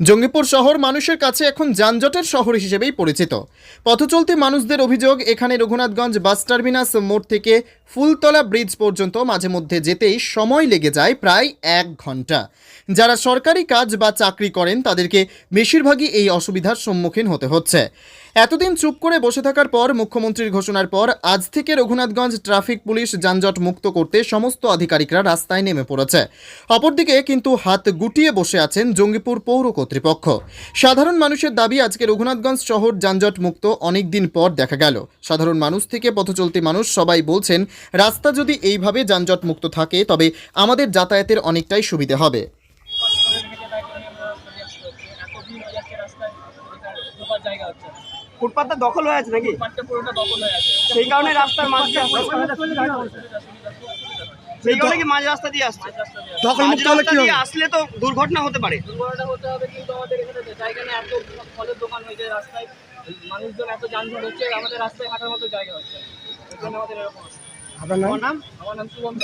জঙ্গিপুর শহর মানুষের কাছে এখন যানজটের শহর হিসেবেই পরিচিত। পথচলতি মানুষদের অভিযোগ, এখানে রঘুনাথগঞ্জ বাস টার্মিনাস মোড় থেকে ফুলতলা ব্রিজ পর্যন্ত মাঝে মধ্যে যেতেই সময় লেগে যায় প্রায় এক ঘণ্টা। যারা সরকারি কাজ বা চাকরি করেন, তাদেরকে বেশিরভাগই এই অসুবিধার সম্মুখীন হতে হচ্ছে। এতদিন চুপ করে বসে থাকার পর মুখ্যমন্ত্রীর ঘোষণার পর আজ থেকে রঘুনাথগঞ্জ ট্রাফিক পুলিশ যানজট মুক্ত করতে সমস্ত আধিকারিকরা রাস্তায় নেমে পড়েছে। অপরদিকে কিন্তু হাত গুটিয়ে বসে আছেন জঙ্গিপুর পৌর কর্তৃপক্ষ। সাধারণ মানুষের দাবি, আজকে রঘুনাথগঞ্জ শহর যানজট মুক্ত অনেক দিন পর দেখা গেল। সাধারণ মানুষ থেকে পথচলতি মানুষ সবাই বলছেন, রাস্তা যদি এইভাবে যানজট মুক্ত থাকে, তবে আমাদের যাতায়াতের অনেকটাই সুবিধে হবে এতদিন হয়ে যাচ্ছে রাস্তায় ঢোকার জায়গা হচ্ছে না। ফুটপাথটা দখল হয়ে আছে নাকি? পুরোটা দখল হয়ে আছে। সেই কারণে রাস্তার মাঝ সেই কারণে কি মাঝ রাস্তা দিয়ে আসছে? রাস্তা দিয়ে দখল মুক্ত হলে কি হবে? আসলে তো দুর্ঘটনা হতে পারে। দুর্ঘটনা হতে হবে কিন্তু আমাদের এখানে জায়গা নেই। এত ফলের দোকান হয়েছে রাস্তায়। মানুষজন এত যানজট হচ্ছে আমাদের রাস্তায় হাঁটার মতো জায়গা হচ্ছে। আমাদের এরকম আপনার নাম? আমার নাম আমার নাম সুগন্ধ